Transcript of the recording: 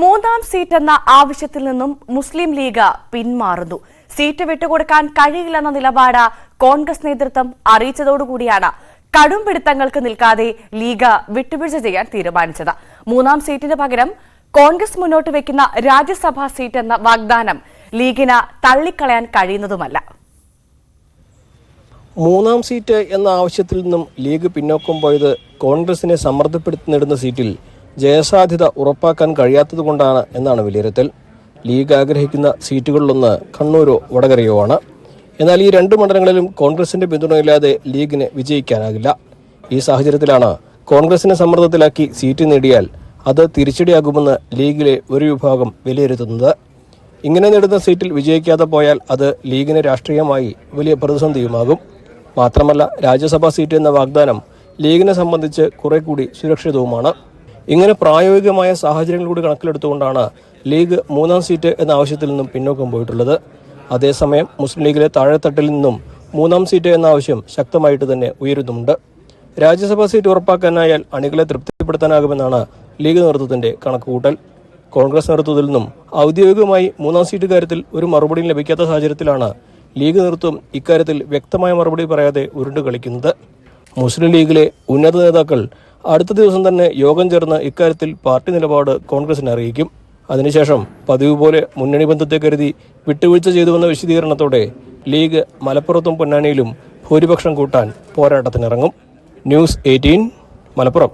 മൂന്നാം സീറ്റ് എന്ന ആവശ്യത്തിൽ നിന്നും മുസ്ലിം ലീഗ് പിന്മാറുന്നു. സീറ്റ് വിട്ടുകൊടുക്കാൻ കഴിയില്ലെന്ന നിലപാട് കോൺഗ്രസ് നേതൃത്വം അറിയിച്ചതോടുകൂടിയാണ് കടും പിടുത്തങ്ങൾക്ക് നിൽക്കാതെ ലീഗ് വിട്ടുവീഴ്ച ചെയ്യാൻ തീരുമാനിച്ചത്. മൂന്നാം സീറ്റിന് പകരം കോൺഗ്രസ് മുന്നോട്ട് വെക്കുന്ന രാജ്യസഭാ സീറ്റ് എന്ന വാഗ്ദാനം ലീഗിന് തള്ളിക്കളയാൻ കഴിയുന്നതുമല്ല. മൂന്നാം സീറ്റ് എന്ന ആവശ്യത്തിൽ നിന്നും ലീഗ് പിന്നോക്കം പോയത് കോൺഗ്രസിനെ സമ്മർദ്ദപ്പെടുത്തി നേടുന്ന സീറ്റിൽ ജയസാധ്യത ഉറപ്പാക്കാൻ കഴിയാത്തതുകൊണ്ടാണ് എന്നാണ് വിലയിരുത്തൽ. ലീഗ് ആഗ്രഹിക്കുന്ന സീറ്റുകളിലൊന്ന് കണ്ണൂരോ വടകരയോ ആണ്. എന്നാൽ ഈ രണ്ട് മണ്ഡലങ്ങളിലും കോൺഗ്രസിന്റെ പിന്തുണയില്ലാതെ ലീഗിന് വിജയിക്കാനാകില്ല. ഈ സാഹചര്യത്തിലാണ് കോൺഗ്രസിനെ സമ്മർദ്ദത്തിലാക്കി സീറ്റ് നേടിയാൽ അത് തിരിച്ചടിയാകുമെന്ന് ലീഗിലെ ഒരു വിഭാഗം വിലയിരുത്തുന്നത്. ഇങ്ങനെ നേടുന്ന സീറ്റിൽ വിജയിക്കാതെ പോയാൽ അത് ലീഗിന് രാഷ്ട്രീയമായി വലിയ പ്രതിസന്ധിയുമാകും. മാത്രമല്ല രാജ്യസഭാ സീറ്റ് എന്ന വാഗ്ദാനം ലീഗിനെ സംബന്ധിച്ച് കുറെ കൂടി സുരക്ഷിതവുമാണ്. ഇങ്ങനെ പ്രായോഗികമായ സാഹചര്യങ്ങൾ കൂടി കണക്കിലെടുത്തുകൊണ്ടാണ് ലീഗ് മൂന്നാം സീറ്റ് എന്ന ആവശ്യത്തിൽ നിന്നും പിന്നോക്കം പോയിട്ടുള്ളത്. അതേസമയം മുസ്ലിം ലീഗിലെ താഴെത്തട്ടിൽ നിന്നും മൂന്നാം സീറ്റ് എന്ന ആവശ്യം ശക്തമായിട്ട് തന്നെ ഉയരുന്നുണ്ട് രാജ്യസഭാ സീറ്റ് ഉറപ്പാക്കാനായാൽ അണികളെ തൃപ്തിപ്പെടുത്താനാകുമെന്നാണ് ലീഗ് നേതൃത്വത്തിന്റെ കണക്കുകൂട്ടൽ. കോൺഗ്രസ് നേതൃത്വത്തിൽ നിന്നും ഔദ്യോഗികമായി മൂന്നാം സീറ്റ് കാര്യത്തിൽ ഒരു മറുപടിയും ലഭിക്കാത്ത സാഹചര്യത്തിലാണ് ലീഗ് നേതൃത്വം ഇക്കാര്യത്തിൽ വ്യക്തമായ മറുപടി പറയാതെ ഉരുണ്ടു കളിക്കുന്നത് മുസ്ലിം ലീഗിലെ ഉന്നത നേതാക്കൾ അടുത്ത ദിവസം തന്നെ യോഗം ചേർന്ന് ഇക്കാര്യത്തിൽ പാർട്ടി നിലപാട് കോൺഗ്രസിനെ അറിയിക്കും. അതിനുശേഷം പതിവ് പോലെ മുന്നണി ബന്ധത്തെ കരുതി വിട്ടുവീഴ്ച ചെയ്തുവെന്ന വിശദീകരണത്തോടെ ലീഗ് മലപ്പുറത്തും പൊന്നാനിയിലും ഭൂരിപക്ഷം കൂട്ടാൻ പോരാട്ടത്തിനിറങ്ങും. News eighteen Malappuram.